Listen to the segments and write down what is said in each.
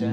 จั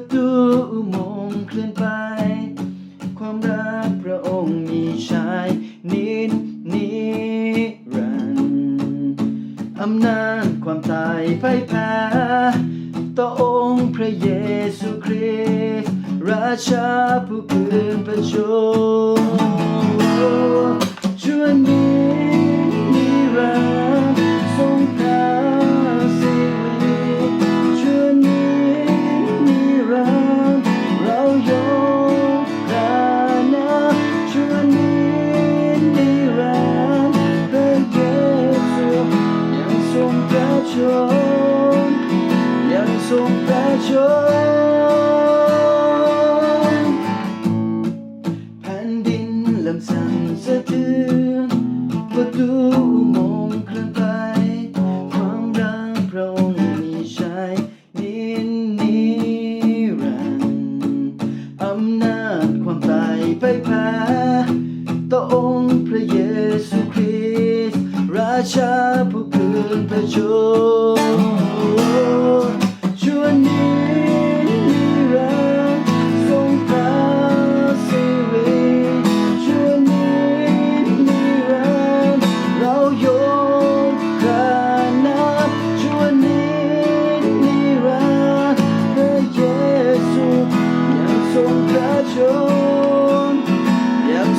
ประตูอุโมงค์เคลื่อนไป ความรักพระองค์มีชายนิดนิรันด์อำนาจความตายพ่ายแพ้ต่อองค์พระเยซูคริสต์ราชาผู้คืนพระชนชั่วนินิ สั่นสะเทือนประตูอุโมงค์เคลื่อนไป ความรักพระองค์มีชัยนินิรันดร์อำนาจความตายพ่ายแพ้ต่อองค์พระเยซูคริสต์ราชาผู้คืนพระชน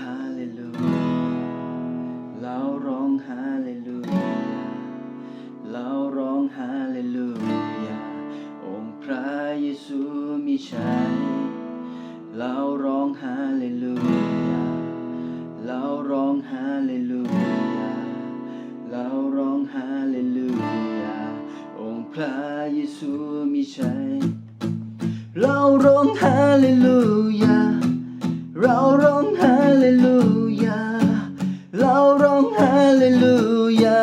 ฮาเลลูยาเราร้องฮาเลลูยาเราร้องฮาเลลูยาองค์พระเยซูมีชัยเราร้องฮาเลลูยาเราร้องฮาเลลูยาเราร้องฮาเลลูยาองค์พระเยซูมีชัยเราร้องฮาเลลูยา เราร้องฮาเลลูยา เราร้องฮาเลลูยา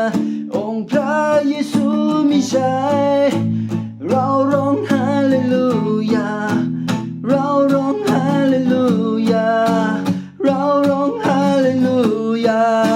องค์พระเยซูมีชัย เราร้องฮาเลลูยา เราร้องฮาเลลูยา เราร้องฮาเลลูยา